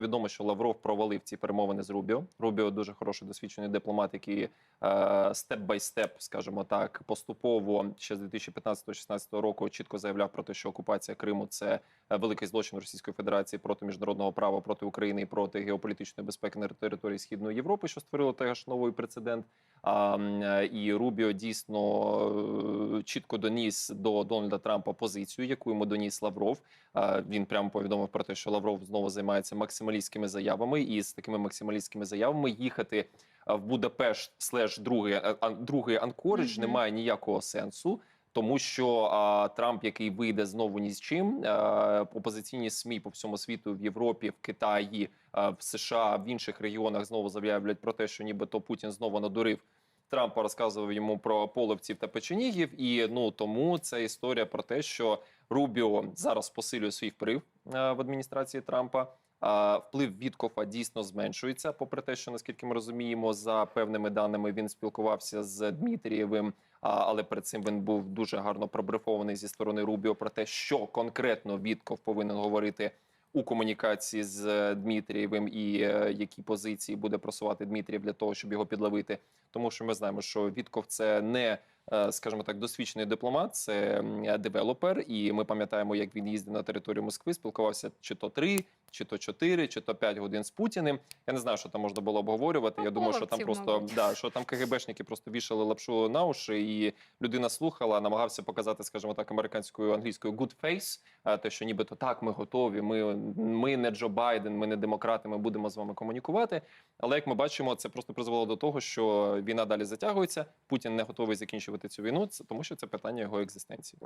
Відомо, що Лавров провалив ці перемовини з Рубіо. Рубіо дуже хороший досвідчений дипломат, який степ бай степ, скажімо так, поступово ще з 2015-16 року чітко заявляв про те, що окупація Криму це е, великий злочин Російської Федерації проти міжнародного права, проти України і проти геополітичної безпеки на території Східної Європи, що створило теж новий прецедент. А, е, і Рубіо дійсно е, чітко доніс до Дональда Трампа позицію, яку йому доніс Лавров. Він прямо повідомив про те, що Лавров знову займається максималістськими заявами, і з такими максималістськими заявами їхати в Будапешт слеш другий, а, другий Анкоридж Мгм. немає ніякого сенсу. Тому що а, Трамп, який вийде знову ні з чим, а, опозиційні СМІ по всьому світу в Європі, в Китаї, а, в США, в інших регіонах знову заявляють про те, що нібито Путін знову надурив Трампа, розказував йому про половців та печенігів. І ну тому це історія про те, що Рубіо зараз посилює свій вплив е, в адміністрації Трампа. Вплив Віткофа дійсно зменшується, попри те, що наскільки ми розуміємо, за певними даними він спілкувався з Дмитрієвим. Але перед цим він був дуже гарно пробрифований зі сторони Рубіо про те, що конкретно Вітков повинен говорити у комунікації з е, Дмитрієвим і е, які позиції буде просувати Дмитрієв для того, щоб його підловити. Тому що ми знаємо, що Вітков це не е, скажімо так, досвідчений дипломат, це девелопер, і ми пам'ятаємо, як він їздив на територію Москви, спілкувався чи то три, чи то чотири, чи то п'ять годин з Путіним. Я не знаю, що там можна було обговорювати. Я думаю, що там просто да, що там КГБшники просто вішали лапшу на уші, і людина слухала, намагався показати, скажімо так, американською англійською good face, е, те, що нібито так, ми готові. Ми, ми не Джо Байден, ми не демократи. Ми будемо з вами комунікувати. Але як ми бачимо, це просто призвело до того, що війна далі затягується. Путін не готовий закінчувати цю війну, тому що це питання його екзистенції.